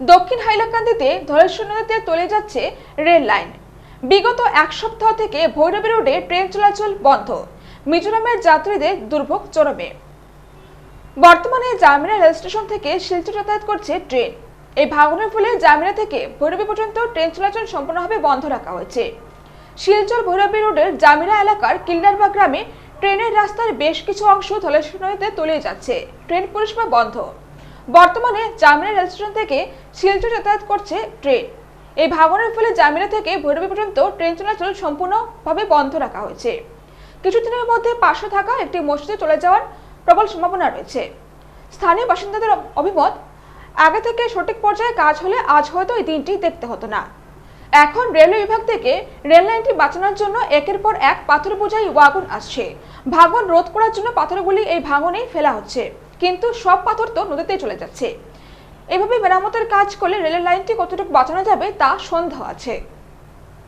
দক্ষিণ হাইলাকান্দিতে ধলেশ্বর নদীতে তলে যাচ্ছে রেল লাইন। বিগত এক সপ্তাহ থেকে ভৈরবী রোডে ট্রেন চলাচল বন্ধ। মিজোরামের যাত্রীদের দুর্ভোগ চরমে। বর্তমানে জামিনা রেল স্টেশন থেকে শিলচর যাতায়াত করছে ট্রেন। এই ভাঙনের ফলে জামিনা থেকে ভৈরবী পর্যন্ত ট্রেন চলাচল সম্পূর্ণভাবে বন্ধ রাখা হয়েছে। শিলচর ভৈরবী রোডের জামিনা এলাকার কিল্লারবা গ্রামে ট্রেনের রাস্তার বেশ কিছু অংশ ধলেশ্বর নদীতে তলিয়ে যাচ্ছে। ট্রেন পরিষেবা বন্ধ। বর্তমানে জামিনা রেল স্টেশন থেকে শিলচর যাতায়াত করছে ট্রেন। এই ভাঙনের ফলে জামিনা থেকে ভৈরবী পর্যন্ত ট্রেন চলাচল সম্পূর্ণভাবে বন্ধ রাখা হয়েছে। কিছুদিনের মধ্যে পাশে থাকা একটি মসজিদে চলে যাওয়ার প্রবল সম্ভাবনা রয়েছে। স্থানীয় বাসিন্দাদের অভিমত, আগে থেকে সঠিক পর্যায়ে কাজ হলে আজ হয়তো এই দিনটি দেখতে হতো না। এখন রেলওয়ে বিভাগ থেকে রেল লাইনটি বাঁচানোর জন্য একের পর এক পাথর বোঝাই ওয়াগন আসছে। ভাঙন রোধ করার জন্য পাথরগুলি এই ভাঙনেই ফেলা হচ্ছে। কিন্তু সব পাথর তো নদীতে চলে যাচ্ছে। এভাবে মেরামতের কাজ করলে রেলের লাইনটি কতটুকু বাঁচানো যাবে তা সন্দেহ আছে।